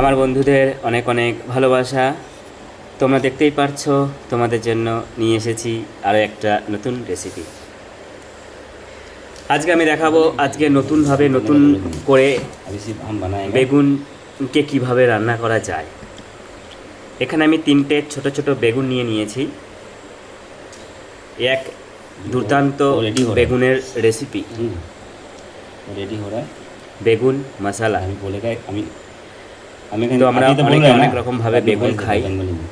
আমার বন্ধুদের অনেক অনেক ভালোবাসা। তোমরা দেখতেই পারছ তোমাদের জন্য নিয়ে এসেছি আরও একটা নতুন রেসিপি আজকে আমি দেখাবো আজকে নতুনভাবে নতুন করে বেগুনকে কীভাবে রান্না করা যায়। এখানে আমি তিনটে ছোট ছোট বেগুন নিয়ে নিয়েছি। এক দুর্দান্ত বেগুনের রেসিপি রেডি বেগুন মশালা। আমি বলে আমি তো আমরা অনেকে অনেক রকমভাবে বেগুন খাই।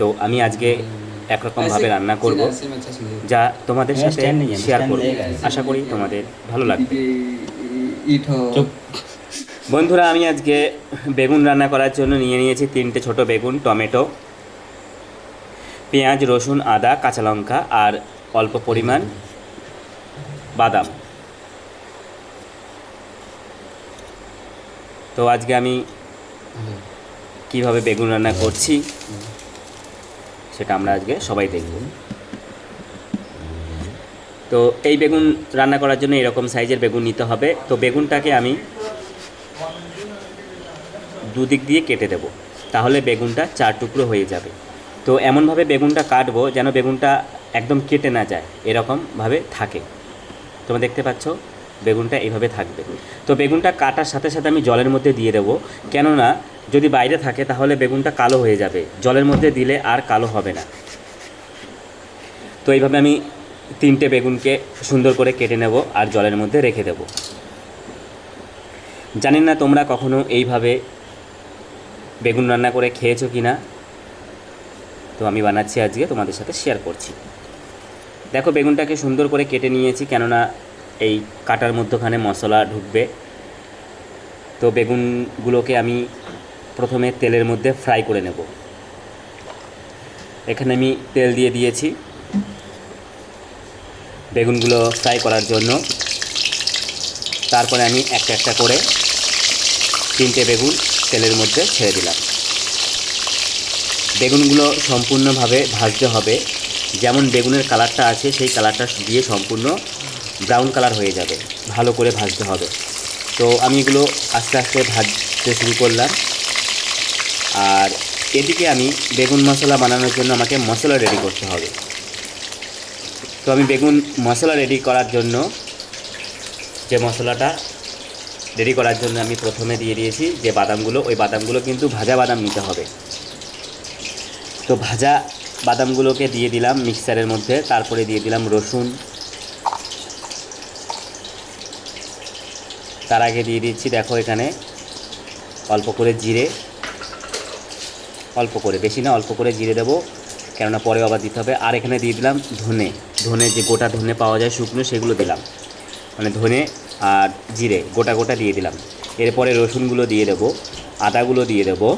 তো আমি আজকে একরকমভাবে রান্না করব যা তোমাদের সাথে শেয়ার করব। আশা করি তোমাদের ভালো লাগবে। বন্ধুরা আমি আজকে বেগুন রান্না করার জন্য নিয়ে নিয়েছি তিনটে ছোট বেগুন টমেটো পেঁয়াজ রসুন আদা কাঁচা লঙ্কা আর অল্প পরিমাণ বাদাম। তো আজকে আমি কীভাবে বেগুন রান্না করছি, সেটা আমরা আজকে সবাই দেখব। তো এই বেগুন রান্না করার জন্য এরকম সাইজের বেগুন নিতে হবে। তো বেগুনটাকে আমি দুদিক দিয়ে কেটে দেব, তাহলে বেগুনটা চার টুকরো হয়ে যাবে। তো এমনভাবে বেগুনটা কাটবো যেন বেগুনটা একদম কেটে না যায়, এরকমভাবে থাকে। তোমরা দেখতে পাচ্ছ? বেগুনটা এইভাবে থাকবে। তো বেগুনটা কাটার সাথে সাথে আমি জলের মধ্যে দিয়ে দেবো। কেননা যদি বাইরে থাকে তাহলে বেগুনটা কালো হয়ে যাবে। জলের মধ্যে দিলে আর কালো হবে না। তো এইভাবে আমি তিনটে বেগুনকে সুন্দর করে কেটে নেব আর জলের মধ্যে রেখে দেব। জানি না তোমরা কখনো এইভাবে বেগুন রান্না করে খেয়েছো কি না তো আমি বানাচ্ছি আজকে, তোমাদের সাথে শেয়ার করছি। দেখো বেগুনটাকে সুন্দর করে কেটে নিয়েছি, কেননা এই কাটার মধ্যখানে মশলা ঢুকবে। তো বেগুনগুলোকে আমি প্রথমে তেলের মধ্যে ফ্রাই করে নেব। এখানে আমি তেল দিয়ে দিয়েছি। বেগুনগুলো ফ্রাই করার জন্য। তারপরে আমি একটা একটা করে তিনটে বেগুন তেলের মধ্যে ছেড়ে দিলাম। বেগুনগুলো সম্পূর্ণভাবে ভাজতে হবে। যেমন বেগুনের কালারটা আছে, সেই কালারটা দিয়ে সম্পূর্ণ ব্রাউন কালার হয়ে যাবে, ভালো করে ভাজতে হবে। তো আমি এগুলো আস্তে আস্তে ভাজতে শুরু করলাম। আর এদিকে আমি বেগুন মশলা বানানোর জন্য আমাকে মশলা রেডি করতে হবে। তো আমি বেগুন মশলা রেডি করার জন্য যে মশলাটা রেডি করার জন্য আমি প্রথমে দিয়ে দিয়েছি যে বাদামগুলো, ওই বাদামগুলো কিন্তু ভাজা বাদাম নিতে হবে। তো ভাজা বাদামগুলোকে দিয়ে দিলাম মিক্সারের মধ্যে, তারপরে দিয়ে দিলাম রসুন তার আগে দিয়ে দিচ্ছি, দেখো এখানে অল্প করে জিরে। অল্প করে, বেশি না, অল্প করে জিরে দেবো। কেননা পরে আবার দিতে হবে। আর এখানে দিয়ে দিলাম ধনে। ধনে যে গোটা ধনে পাওয়া যায় শুকনো, সেগুলো দিলাম। মানে ধনে আর জিরে, গোটা গোটা দিয়ে দিলাম। এরপরে রসুনগুলো দিয়ে দেবো, আদাগুলো দিয়ে দেবো।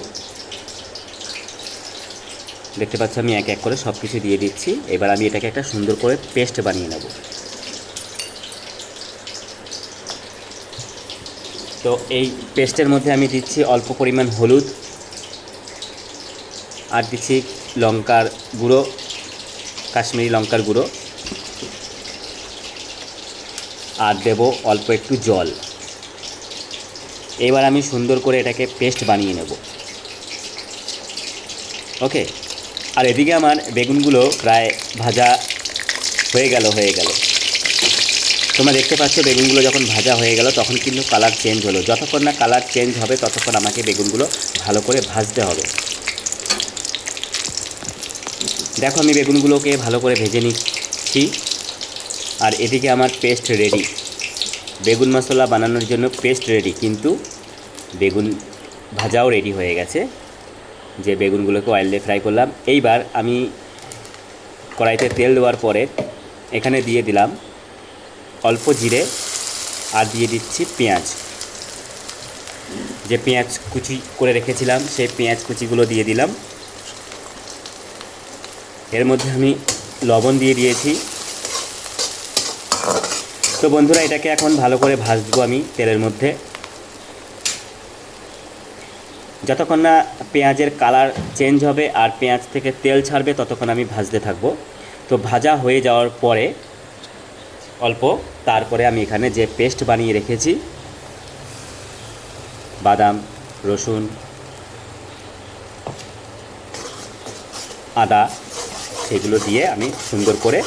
দেখতে পাচ্ছ আমি এক এক করে সব কিছু দিয়ে দিচ্ছি। এবার আমি এটাকে একটা সুন্দর করে পেস্ট বানিয়ে নেব। তো এই পেস্টের মধ্যে আমি দিচ্ছি অল্প পরিমাণ হলুদ আর দিচ্ছি লঙ্কার গুঁড়ো, কাশ্মীরি লঙ্কার গুঁড়ো। আর দেব অল্প একটু জল। এবার আমি সুন্দর করে এটাকে পেস্ট বানিয়ে নেব। ওকে? আর এদিকে আমার বেগুনগুলো প্রায় ভাজা হয়ে গেল হয়ে গেল। তোমরা দেখতে পাচ্ছ, বেগুনগুলো যখন ভাজা হয়ে গেল, তখন কিন্তু কালার চেঞ্জ হলো। যতক্ষণ না কালার চেঞ্জ হবে, ততক্ষণ আমাকে বেগুনগুলো ভালো করে ভাজতে হবে। দেখো, আমি বেগুনগুলোকে ভালো করে ভেজে নিচ্ছি। আর এদিকে আমার পেস্ট রেডি বেগুন মশলা বানানোর জন্য পেস্ট রেডি কিন্তু বেগুন ভাজাও রেডি হয়ে গেছে। যে বেগুনগুলোকে অয়েল দিয়ে ফ্রাই করলাম। এইবার আমি কড়াইতে তেল দেওয়ার পরে এখানে দিয়ে দিলাম অল্প জিরে আর দিয়ে দিচ্ছি পেঁয়াজ। যে পেঁয়াজ কুচি করে রেখেছিলাম, সেই পেঁয়াজ কুচিগুলো দিয়ে দিলাম। এর মধ্যে আমি লবণ দিয়ে দিয়েছি। তো বন্ধুরা, এটাকে এখন ভালো করে ভাজবো আমি তেলের মধ্যে। যতক্ষণ না পেঁয়াজের কালার চেঞ্জ হবে আর পেঁয়াজ থেকে তেল ছাড়বে, ততক্ষণ আমি ভাজতে থাকব। তো ভাজা হয়ে যাওয়ার পরে অল্প। তারপরে আমি এখানে যে পেস্ট বানিয়ে রেখেছি, বাদাম, রসুন, আদা সেগুলো দিয়ে আমি সুন্দর করে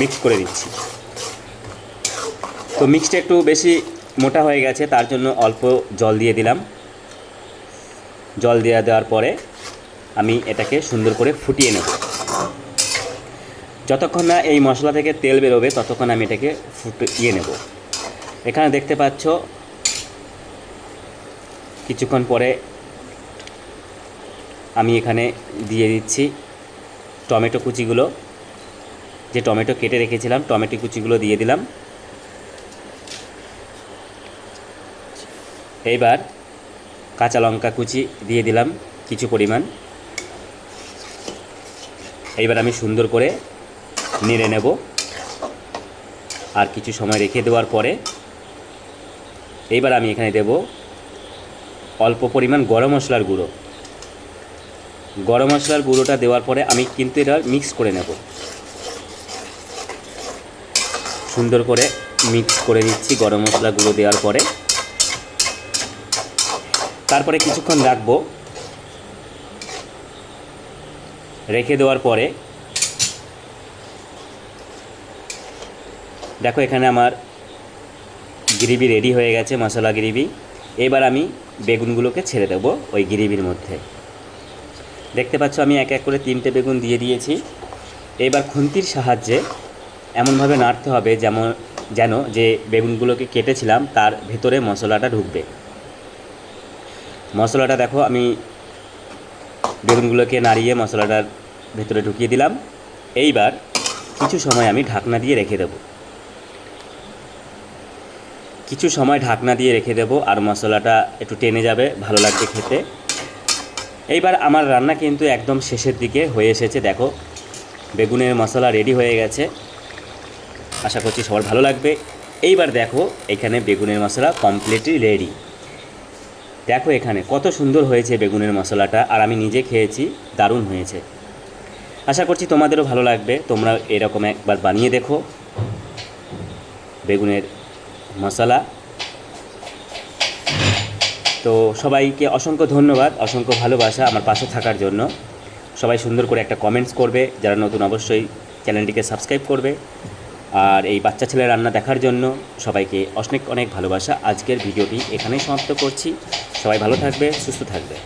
মিক্স করে দিচ্ছি তো মিক্সটা একটু বেশি মোটা হয়ে গেছে, তার জন্য অল্প জল দিয়ে দিলাম। জল দিয়ে দেওয়ার পরে আমি এটাকে সুন্দর করে ফুটিয়ে নেব। যতক্ষণ না এই মশলা থেকে তেল বেরোবে, ততক্ষণ আমি এটাকে ফুটিয়ে নেব। এখানে দেখতে পাচ্ছ, কিছুক্ষণ পরে আমি এখানে দিয়ে দিচ্ছি টমেটো কুচিগুলো। যে টমেটো কেটে রেখেছিলাম, টমেটো কুচিগুলো দিয়ে দিলাম। এইবার কাঁচা লঙ্কা কুচি দিয়ে দিলাম কিছু পরিমাণ। এইবার আমি সুন্দর করে নেড়ে নেব। আর কিছু সময় রেখে দেওয়ার পরে এইবার আমি এখানে দেব অল্প পরিমাণ গরম মশলার গুঁড়ো। গরম মশলার গুঁড়োটা দেওয়ার পরে আমি কিন্তু এটা মিক্স করে নেব। সুন্দর করে মিক্স করে নিচ্ছি গরম মশলা গুঁড়ো দেওয়ার পরে। তারপরে কিছুক্ষণ রাখব। রেখে দেওয়ার পরে দেখো, এখানে আমার গ্রেভি রেডি হয়ে গেছে, মশলা গ্রেভি। এবার আমি বেগুনগুলোকে ছেড়ে দেবো ওই গ্রেভির মধ্যে। দেখতে পাচ্ছ, আমি এক এক করে তিনটে বেগুন দিয়ে দিয়েছি। এবার খুন্তির সাহায্যে এমনভাবে নাড়তে হবে যেমন, যেন যে বেগুনগুলোকে কেটেছিলাম, তার ভেতরে মশলাটা ঢুকবে। মশলাটা দেখো, আমি বেগুনগুলোকে নাড়িয়ে মশলাটার ভেতরে ঢুকিয়ে দিলাম। এইবার কিছু সময় আমি ঢাকনা দিয়ে রেখে দেব। কিছু সময় ঢাকনা দিয়ে রেখে দেব আর মশলাটা একটু টেনে যাবে, ভালো লাগবে খেতে। এইবার আমার রান্না কিন্তু একদম শেষের দিকে হয়ে এসেছে, দেখো। বেগুনের মশলা রেডি হয়ে গেছে। আশা করছি সবার ভালো লাগবে। এইবার দেখো, এখানে বেগুনের মশলা কমপ্লিটলি রেডি দেখো এখানে কত সুন্দর হয়েছে বেগুনের মশলাটা, আর আমি নিজে খেয়েছি, দারুণ হয়েছে। আশা করছি তোমাদেরও ভালো লাগবে তোমরা এরকম একবার বানিয়ে দেখো। বেগুনের মশলা। তো সবাইকে অসংখ্য ধন্যবাদ, অসংখ্য ভালোবাসা আমার পাশে থাকার জন্য। সবাই সুন্দর করে একটা কমেন্টস করবে, যারা নতুন অবশ্যই চ্যানেলটিকে সাবস্ক্রাইব করবে। আর এই বাচ্চা ছেলের রান্না দেখার জন্য সবাইকে অনেক অনেক ভালোবাসা। আজকের ভিডিওটি এখানেই সমাপ্ত করছি। সবাই ভালো থাকবে, সুস্থ থাকবে।